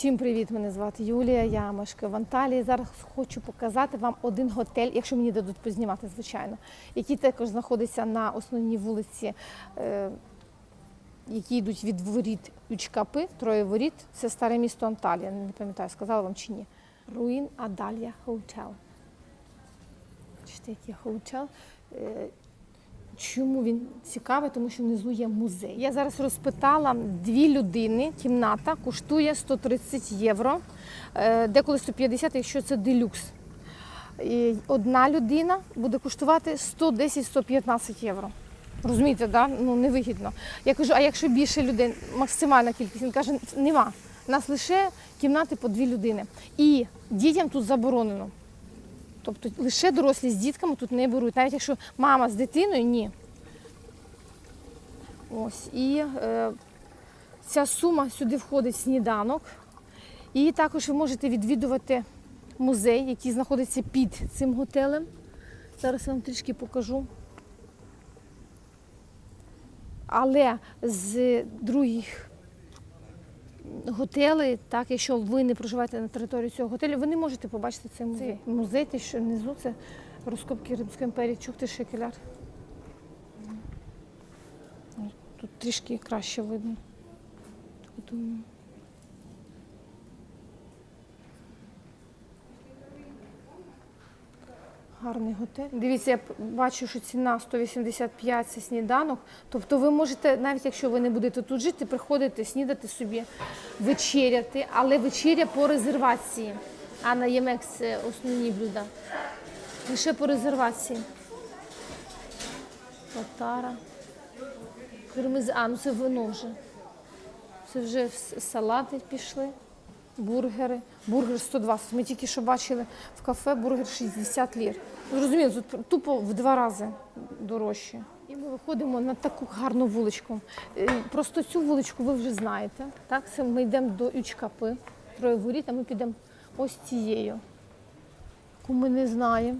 Всім привіт! Мене звати Юлія. Я мешкаю в Анталії. Зараз хочу показати вам один готель, якщо мені дадуть познімати, звичайно, який також знаходиться на основній вулиці, е, які йдуть від воріт Ючкапи, троє воріт. Це старе місто Анталія. Не пам'ятаю, сказала вам чи ні. Руїн Адалія Hotel. Бачите, який готель. Чому він цікавий? Тому що внизу є музей. Я зараз розпитала дві людини. Кімната коштує 130 євро, е, деколи 150, якщо це делюкс. І одна людина буде коштувати 110-115 євро. Розумієте, да? ну невигідно. Я кажу, а якщо більше людей, максимальна кількість, він каже, нема. У нас лише кімнати по дві людини. І дітям тут заборонено. Тобто лише дорослі з дітками тут не беруть. Навіть якщо мама з дитиною, ні. Ось. І е, ця сума сюди входить сніданок. І також ви можете відвідувати музей, який знаходиться під цим готелем. Зараз я вам трішки покажу. Але з других готелей, так, якщо ви не проживаєте на території цього готелю, ви не можете побачити цей музей. Музей, те, що внизу, це розкопки Римської імперії. чухти шекеляр. Тут трішки краще видно. Думаю. Гарний готель. Дивіться, я бачу, що ціна 185 це сніданок. Тобто ви можете, навіть якщо ви не будете тут жити, приходити, снідати собі, вечеряти, але вечеря по резервації. А на ЄМЕК це основні блюда. Лише по резервації. Татара. Кирмиз... А, ну це вино вже. Це вже салати пішли, бургери. Бургер 120. Ми тільки що бачили в кафе бургер 60 лір. Зрозуміло, тут тупо в два рази дорожче. І ми виходимо на таку гарну вуличку. Е, Просто цю вуличку ви вже знаєте. Так? Це ми йдемо до Ючкапи, троє воріт, а ми підемо ось цією, яку ми не знаємо.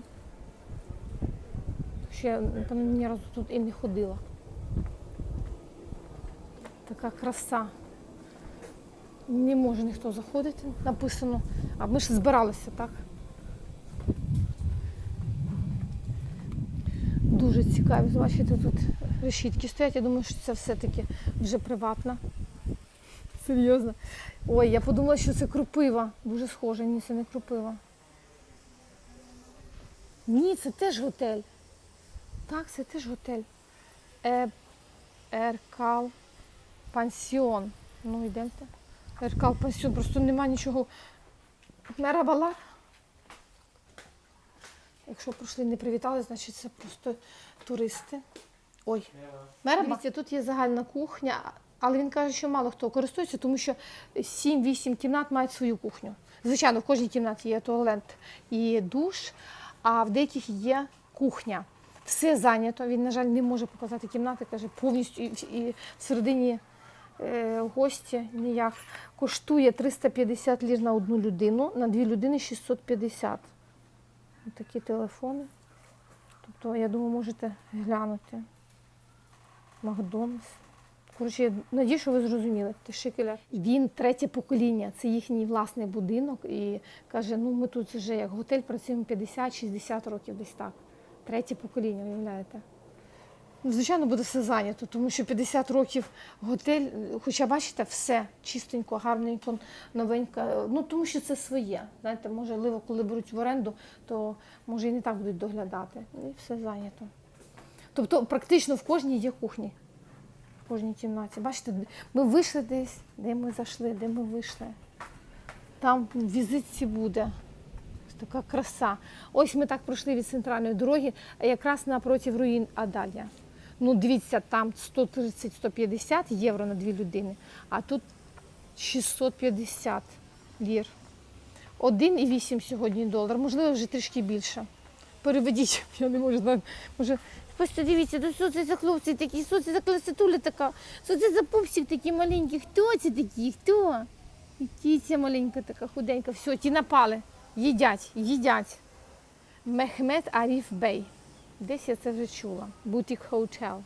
Ще напевно, ні разу тут і не ходила. Така краса. Не може ніхто заходити, написано. А ми ж збиралися, так? Дуже цікаві. Бачите, тут решітки стоять. Я думаю, що це все-таки вже приватна. Серйозно. Ой, я подумала, що це крупива. Дуже схоже. Ні, це не крупива. Ні, це теж готель. Так, це теж готель. Еркал пансіон. Ну, йдемте. Еркал пансіон, просто нема нічого. Мерабала. Якщо пройшли не привітали, значить це просто туристи. Ой. Дивіться, тут є загальна кухня, але він каже, що мало хто користується, тому що 7-8 кімнат мають свою кухню. Звичайно, в кожній кімнаті є туалет і душ, а в деяких є кухня. Все зайнято. Він, на жаль, не може показати кімнати, каже, повністю і всередині е, гості ніяк. Коштує 350 лір на одну людину, на дві людини 650. Ось такі телефони. Тобто, я думаю, можете глянути. Макдональдс. Коротше, я надію, що ви зрозуміли. Шикеля. Він третє покоління, це їхній власний будинок. І каже, ну ми тут вже як готель працюємо 50-60 років десь так. Третє покоління, уявляєте? Ну, Звичайно, буде все зайнято, тому що 50 років готель, хоча бачите, все чистенько, гарненько, новенько. Ну тому що це своє. Знаєте, можливо, коли беруть в оренду, то може і не так будуть доглядати. І все зайнято. Тобто, практично в кожній є кухні, в кожній кімнаті. Бачите, ми вийшли десь, де ми зайшли, де ми вийшли. Там візитці буде. Така краса. Ось ми так пройшли від центральної дороги, якраз напроти руїн Адалія. Ну, дивіться, там 130-150 євро на дві людини, а тут 650 лір. 1,8 сьогодні долар, можливо, вже трішки більше. Переведіть, я не можу знати. Може, просто дивіться, да що це за хлопці такі, що це за класитуля така, що це за пупсик такий маленький, хто це такі, хто? І кіця маленька така худенька, все, ті напали, їдять, їдять. Мехмед Аріф Бей. Десь я це вже чула. Бутік Hotel.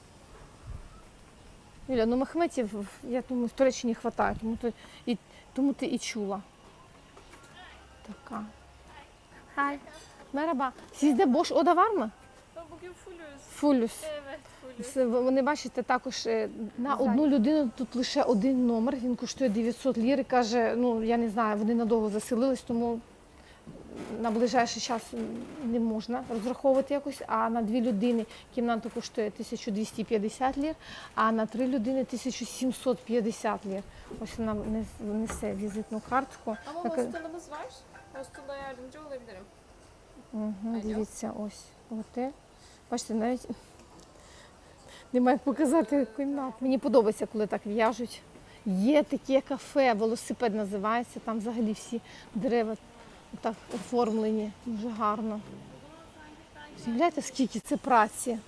Юля, ну Мехметів, я думаю, в Туреччині вистачає, тому то і Тому ти і чула. Така. Хай. Merhaba. Sizde boş oda var mı? Bugün fullüz. Фулюс. Evet fullüz. Це ви- Вони бачите також е, на одну людину тут лише один номер. Він коштує 900 лір. і Каже, ну я не знаю, вони надовго заселились, тому на ближайший час не можна розраховувати якось. А на дві людини кімната коштує 1250 лір, а на три людини 1750 лір. Ось вона несе візитну картку. Ama Bakın. hostelımız var. Hostelda yardımcı olabilirim. Угу, дивіться, ось готель. Бачите, навіть немає як показати кімнату. Мені подобається, коли так в'яжуть. Є таке кафе, велосипед називається, там взагалі всі дерева так оформлені, дуже гарно. Уявляєте, скільки це праці?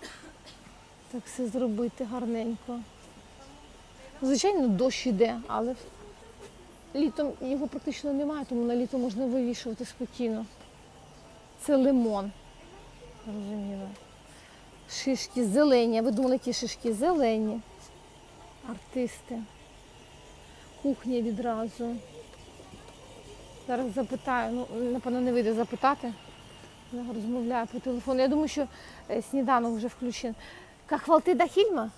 Так все зробити гарненько. Звичайно, дощ іде, але літом його практично немає, тому на літо можна вивішувати спокійно. Це лимон. Розуміло. Шишки зелені. Ви думали, які шишки? Зелені. Артисти. Кухня відразу. Зараз запитаю. Ну, напевно, не вийде запитати. Я розмовляю по телефону. Я думаю, що е, сніданок вже включений. Кахвалти дахільма?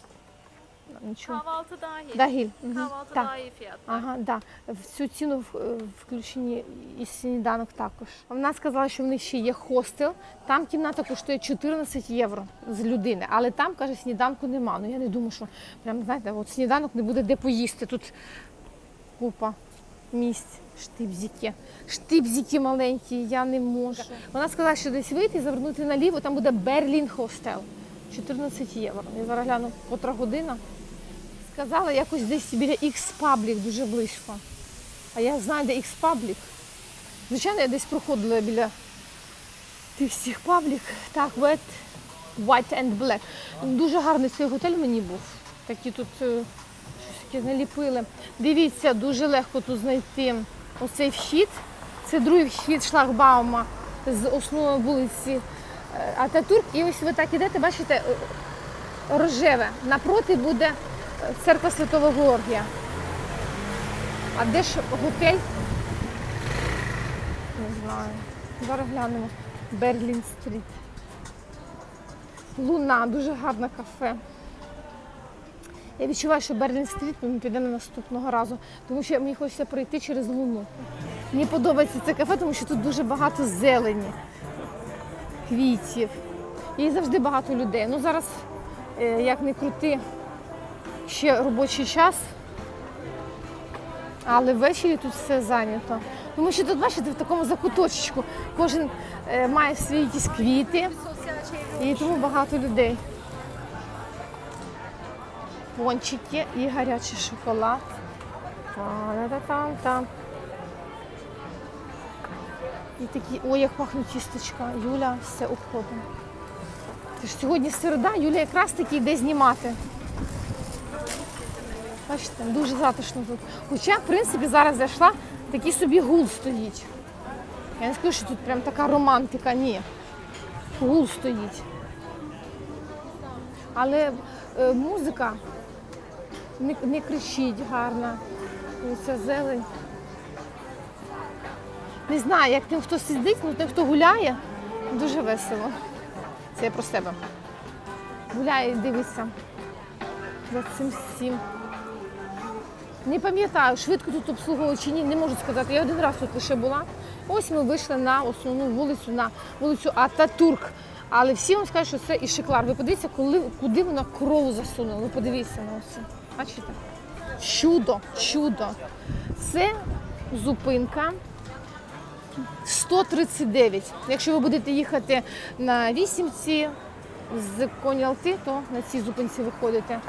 Нічого. Kahvaltı. Дагіль. Мгм. Kahvaltı Так. daha iyi fiyatlar. Ага, да. В цю ціну в- е, включені і сніданок також. Вона сказала, що в них ще є хостел. Там кімната коштує 14 євро з людини, але там каже, сніданку нема. Ну я не думаю, що прям знаєте, от сніданок не буде де поїсти. Тут купа місць. Штибзики. Штибзики маленькі, я не можу. Вона сказала, що десь вийти, завернути наліво, там буде Берлін хостел. 14 євро. Я зараз гляну котра година. Сказала якось десь біля X Public дуже близько. А я знаю, де X Public. Звичайно, я десь проходила біля тих всіх паблік. Так, Wet, White and Black. Дуже гарний цей готель мені був. Такі тут таке наліпили. Дивіться, дуже легко тут знайти оцей вхід. Це другий вхід шлагбаума з основної вулиці е, Ататюрк. І ось ви так ідете, бачите, е, рожеве. Напроти буде е, церква Святого Георгія. А де ж готель? Не знаю. Зараз глянемо. Берлін стріт. Луна, дуже гарне кафе. Я відчуваю, що Берлін стріт ми підемо наступного разу, тому що мені хочеться пройти через луну. Мені подобається це кафе, тому що тут дуже багато зелені, квітів. І завжди багато людей. Ну зараз, е, як не крути, ще робочий час. Але ввечері тут все зайнято. Тому що тут, бачите, в такому закуточку кожен е, має свої якісь квіти, і тому багато людей. Пончики і гарячий шоколад. Та-да-та-там-там. І такі, ой, як пахнуть тістечка. Юля все обходимо. Це ж сьогодні середа, Юля якраз таки йде знімати. Бачите, дуже затишно тут. Хоча, в принципі, зараз зайшла, такий собі гул стоїть. Я не скажу, що тут прям така романтика, ні. Гул стоїть. Але е, музика не, не кричить гарна. І Ця зелень. Не знаю, як тим, хто сидить, ну тим, хто гуляє, дуже весело. Це я про себе. Гуляє і дивиться за цим всім. Не пам'ятаю, швидко тут обслуговують чи ні, не можу сказати. Я один раз тут лише була. Ось ми вийшли на основну вулицю, на вулицю Ататурк. Але всі вам скажуть, що це Ішиклар. Ви подивіться, коли, куди вона кров засунула. Ви подивіться на це. Бачите? Чудо, чудо. Це зупинка 139. Якщо ви будете їхати на вісімці з Конялти, то на цій зупинці виходите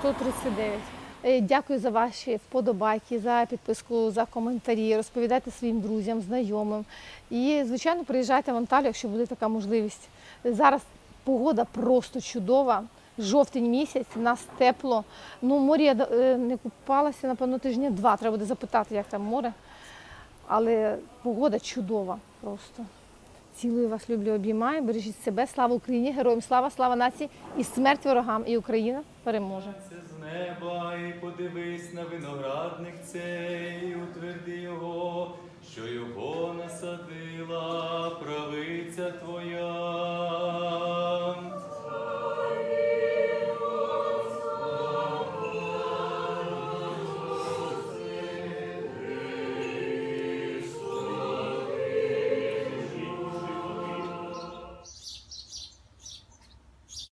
139. Е, Дякую за ваші вподобайки, за підписку, за коментарі. Розповідайте своїм друзям, знайомим. І, звичайно, приїжджайте в Анталію, якщо буде така можливість. Зараз погода просто чудова. Жовтень місяць, у нас тепло. Ну, морі я е, не купалася, напевно, тижня два. Треба буде запитати, як там море. Але погода чудова просто. Цілую вас, люблю, обіймаю. Бережіть себе. Слава Україні, героям слава, слава нації і смерть ворогам. І Україна переможе. Siz неба і подивись на виноградник цей, утверди його, що його насадила правиця твоя.